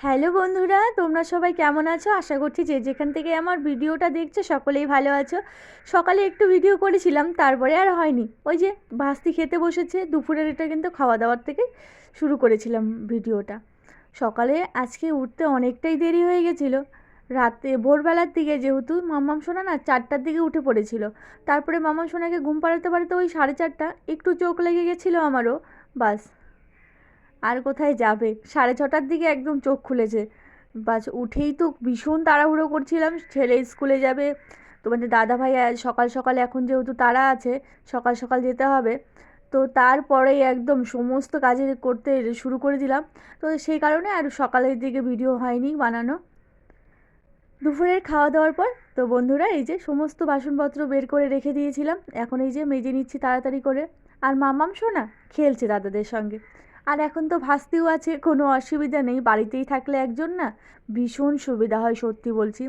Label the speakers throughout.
Speaker 1: Hello বন্ধুরা, তোমরা সবাই কেমন আছো? আশা করছি যে যেখান থেকে আমার ভিডিওটা দেখছ সকলেই ভালো আছো। সকালে একটু ভিডিও করেছিলাম, তারপরে আর হয়নি। ওই যে ভাস্তি খেতে বসেছে, দুপুরের এটা কিন্তু খাওয়া দাওয়ার থেকে শুরু করেছিলাম ভিডিওটা। সকালে আজকে উঠতে অনেকটাই দেরি হয়ে গেছিল। রাতে ভোরবেলার দিকে যেহেতু মাম্মাম সোনা না চারটার দিকে উঠে পড়েছিল। তারপরে মাম্মাম সোনাকে ঘুম পাড়াতে পাড়াতে ওই সাড়ে চারটা, একটু চোখ লেগে গেছিল আমারও, বাস। আর কোথায় যাবে? সাড়ে ছটার দিকে একদম চোখ খুলেছে। বাস উঠেই তো ভীষণ তাড়াহুড়ো করছিলাম। ছেলে স্কুলে যাবে। তোমাদের দাদা ভাই সকাল সকাল এখন যেহেতু তারা আছে, সকাল সকাল যেতে হবে। তো তারপরেই একদম সমস্ত কাজে করতে শুরু করে দিলাম। তো সেই কারণে আর সকালের দিকে ভিডিও হয়নি বানানো। দুপুরের খাওয়া দাওয়ার পর তো বন্ধুরা এই যে সমস্ত বাসনপত্র বের করে রেখে দিয়েছিলাম। এখন এই যে মেজে নিচ্ছি তাড়াতাড়ি করে। আর মামাম শোনা খেলছে দাদাদের সঙ্গে। আর এখন তো ভাসতেও আছে, কোনো অসুবিধা নেই, বাড়িতেই থাকলে একজন না? ভীষণ সুবিধা হয় সত্যি বলছি।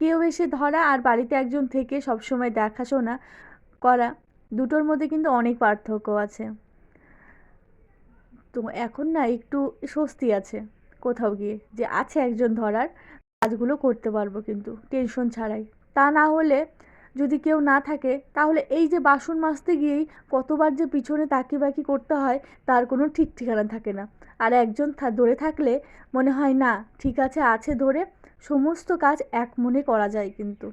Speaker 1: কেউ এসে ধরা আর বাড়িতে একজন থেকে সবসময় দেখাশোনা করা, দুটোর মধ্যে কিন্তু অনেক পার্থক্য আছে। তো এখন না একটু স্বস্তি আছে কোথাও গিয়ে যে আছে একজন ধরার, কাজগুলো করতে পারব কিন্তু টেনশন ছাড়াই। তা না হলে যদি কেউ না থাকে, তাহলে এই যে বাসন মাজতে গিয়েই কতবার যে পিছনে তাকি বাকি করতে হয়, তার কোনো ঠিক ঠিকানা থাকে না। আর একজন ধরে থাকলে মনে হয়, না, ঠিক আছে আছে ধরে, সমস্ত কাজ এক মনে করা যায় কিন্তু।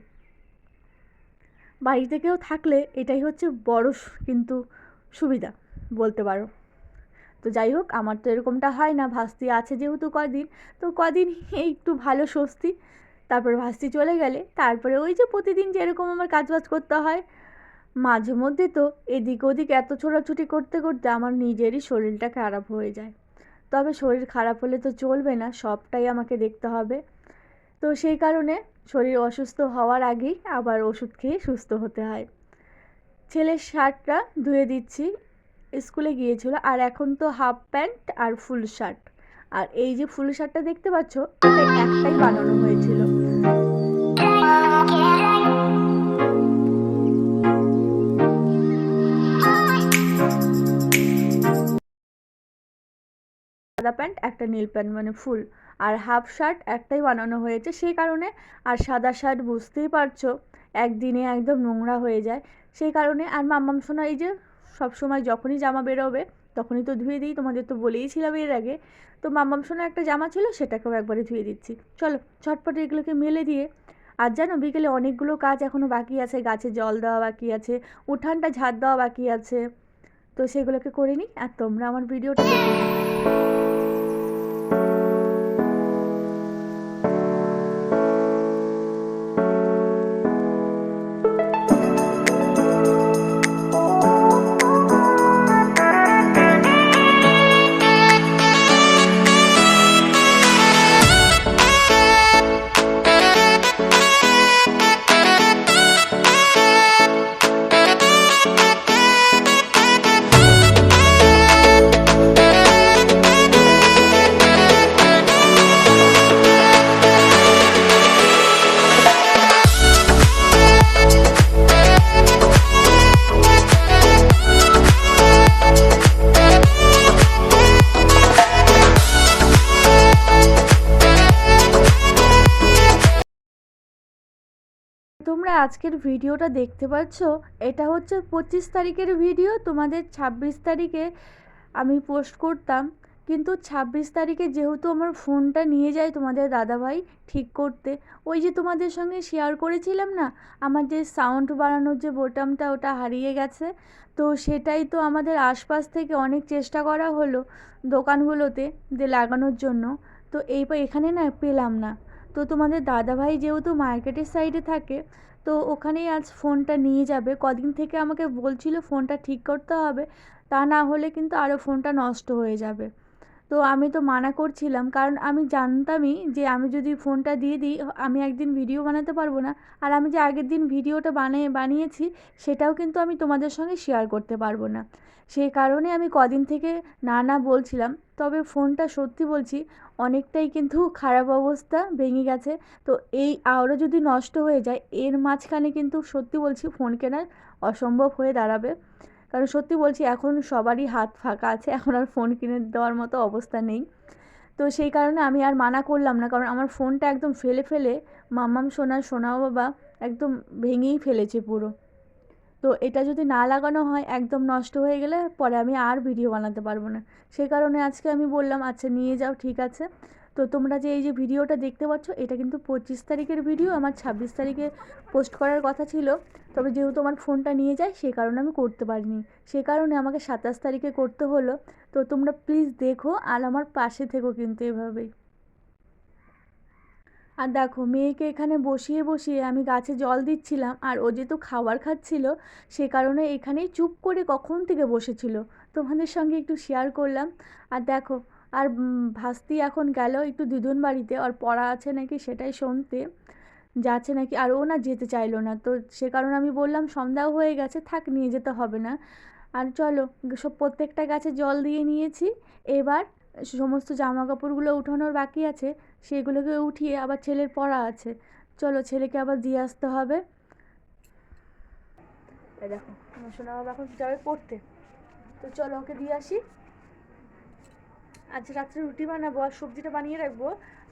Speaker 1: বাড়িতে কেউ থাকলে এটাই হচ্ছে বড় কিন্তু সুবিধা বলতে পারো। তো যাই হোক, আমার তো এরকমটা হয় না, ভাস্তি আছে যেহেতু কদিন, তো কদিন একটু ভালো স্বস্তি। তারপর ভাস্তি চলে গেলে, তারপরে ওই যে প্রতিদিন যেরকম আমার কাজবাজ করতে হয়, মাঝে মধ্যে তো এদিক ওদিক এত ছোটাছুটি করতে করতে আমার নিজেরই শরীরটা খারাপ হয়ে যায়। তবে শরীর খারাপ হলে তো চলবে না, সবটাই আমাকে দেখতে হবে। তো সেই কারণে শরীর অসুস্থ হওয়ার আগেই আবার ওষুধ খেয়ে সুস্থ হতে হয়। ছেলের শার্টটা ধুয়ে দিচ্ছি, স্কুলে গিয়েছিল, আর এখন তো হাফ প্যান্ট আর ফুল শার্ট। আর এই যে ফুল শার্টটা দেখতে পাচ্ছ, এটা একটাই বানানো হয়েছিল। সাদা প্যান্ট, একটা নীল প্যান্ট মানে ফুল। আর হাফ শার্ট একটাই বানানো হয়েছে সেই কারণে। আর সাদা শার্ট বুঝতেই পারছ, একদিনে একদম নোংরা হয়ে যায়। সেই কারণে আর মাম্মাম সোনা এই যে সবসময় যখনই জামা বেরোবে, তখনই তো ধুয়ে দিই, তোমাদের তো বলেইছিলাম এর আগে। তো মাম্মাম সোনা একটা জামা ছিল, সেটাকেও একবারে ধুয়ে দিচ্ছি। চলো ছটপট এগুলোকে মেলে দিয়ে। আর জানো, বিকেলে অনেকগুলো কাজ এখনও বাকি আছে, গাছে জল দেওয়া বাকি আছে, উঠানটা ঝাড় দেওয়া বাকি আছে। তো সেগুলোকে করে নিই, আর তোমরা আমার ভিডিওটা তোমরা আজকের ভিডিওটা দেখতে পাচ্ছ, এটা হচ্ছে পঁচিশ তারিখের ভিডিও, তোমাদের ছাব্বিশ তারিখে আমি পোস্ট করতাম। কিন্তু ছাব্বিশ তারিখে যেহেতু আমার ফোনটা নিয়ে যায় তোমাদের দাদাভাই ঠিক করতে, ওই যে তোমাদের সঙ্গে শেয়ার করেছিলাম না, আমার যে সাউন্ড বাড়ানোর যে বোটামটা ওটা হারিয়ে গেছে, তো সেটাই তো আমাদের আশপাশ থেকে অনেক চেষ্টা করা হলো দোকানগুলোতে যে লাগানোর জন্য। তো এই এখানে না পেলাম না। তো তোমাদের দাদাভাই যেহেতু মার্কেটের সাইডে থাকে, তো ওখানেই আজ ফোনটা নিয়ে যাবে। কদিন থেকে আমাকে বলছিল ফোনটা ঠিক করতে হবে, তা না হলে কিন্তু আরও ফোনটা নষ্ট হয়ে যাবে। তো আমি তো মানা করছিলাম। কারণ আমি জানতামই যে আমি যদি ফোনটা দিয়ে দিই, আমি একদিন ভিডিও বানাতে পারব না। আর আমি যে আগের দিন ভিডিওটা বানিয়ে, বানিয়েছি, সেটাও কিন্তু আমি তোমাদের সঙ্গে শেয়ার করতে পারব না। সেই কারণে আমি কদিন থেকে না না বলছিলাম। তবে ফোনটা সত্যি বলছি, অনেকটাই কিন্তু খারাপ অবস্থা ভেঙে গেছে। তো এই আরও যদি নষ্ট হয়ে যায়, এর মাঝখানে কিন্তু সত্যি বলছি, ফোন কেনার অসম্ভব হয়ে দাঁড়াবে। কারণ সত্যি বলছি, এখন সবারই হাত ফাঁকা আছে, এখন আর ফোন কিনে দেওয়ার মতো অবস্থা নেই। তো সেই কারণে আমি আর মানা করলাম না, কারণ আমার ফোনটা একদম ফেলে ফেলে মাম্মাম সোনা সোনা বাবা একদম ভেঙেই ফেলেছে পুরো। তো এটা যদি না লাগানো হয়, একদম নষ্ট হয়ে গেলে পরে আমি আর ভিডিও বানাতে পারব না। সেই কারণে আজকে আমি বললাম আচ্ছা নিয়ে যাও, ঠিক আছে। তো তোমরা যে এই যে ভিডিওটা দেখতে পাচ্ছ, এটা কিন্তু পঁচিশ তারিখের ভিডিও। আমার ছাব্বিশ তারিখে পোস্ট করার কথা ছিল। তবে যেহেতু আমার ফোনটা নিয়ে যায় সেই কারণে আমি করতে পারিনি। সে কারণে আমাকে সাতাশ তারিখে করতে হলো। তো তোমরা প্লিজ দেখো আর আমার পাশে থেকো কিন্তু এভাবেই। আর দেখো, মেয়েকে এখানে বসিয়ে বসিয়ে আমি গাছে জল দিচ্ছিলাম আর ও যেহেতু খাবার খাচ্ছিল, সে কারণে এখানেই চুপ করে কখন থেকে বসেছিল? তোমাদের সঙ্গে একটু শেয়ার করলাম। আর দেখো, আর ভাস্তি এখন গেল একটু দিদুন বাড়িতে আর পড়া আছে নাকি সেটাই শুনতে। যাচ্ছে নাকি, আর ও না যেতে চাইলো না, তো সে কারণে আমি বললাম, সন্ধ্যাও হয়ে গেছে, থাক, নিয়ে যেতে হবে না। আর চলো সব প্রত্যেকটা গাছে জল দিয়ে নিয়েছি। এবার সমস্ত জামা কাপড়গুলো উঠানোর বাকি আছে সেগুলোকে উঠিয়ে আবার ছেলের পড়া আছে। চলো ছেলেকে আবার দিয়ে আসতে হবে। দেখো আমার সোনা বাবা এখন যাবে পড়তে। তো চলো ওকে দিয়ে আসি। আজ রাত্রে রুটি বানাবো আর সবজিটা বানিয়ে রাখব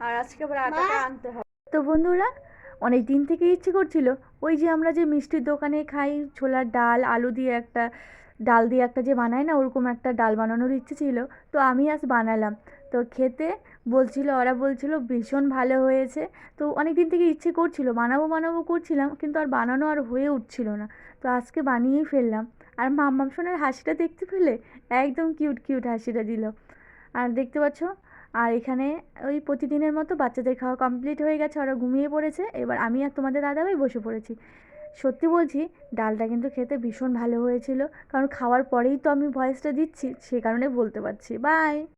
Speaker 1: আর আজকে আবার আটাটা আনতে হবে। তো বন্ধুরা অনেক দিন থেকে ইচ্ছে করছিল ওই যে আমরা যে মিষ্টির দোকানে খাই ছোলার ডাল আলু দিয়ে একটা ডাল দিয়ে একটা যে বানায় না, ওরকম একটা ডাল বানানোর ইচ্ছে ছিল। তো আমি আজ বানালাম। তো খেতে বলছিল, ওরা বলছিল, ভীষণ ভালো হয়েছে। তো অনেক দিন থেকে ইচ্ছে করছিল, বানাবো বানাবো করছিলাম, কিন্তু আর বানানো আর হয়ে উঠছিল না। তো আজকে বানিয়েই ফেললাম। আর মাম্মাম সোনার হাসিটা দেখতে পেলে? একদম কিউট কিউট হাসিটা দিল। আর দেখতে পাচ্ছ, আর এখানে ওই প্রতিদিনের মতো বাচ্চাদের খাওয়া কমপ্লিট হয়ে গেছে, ওরা ঘুমিয়ে পড়েছে। এবার আমি আর তোমাদের দাদাভাই বসে পড়েছি। সত্যি বলছি, ডালটা কিন্তু খেতে ভীষণ ভালো হয়েছিল। কারণ খাওয়ার পরেই তো আমি ভয়েসটা দিচ্ছি, সে কারণে বলতে পারছি। বাই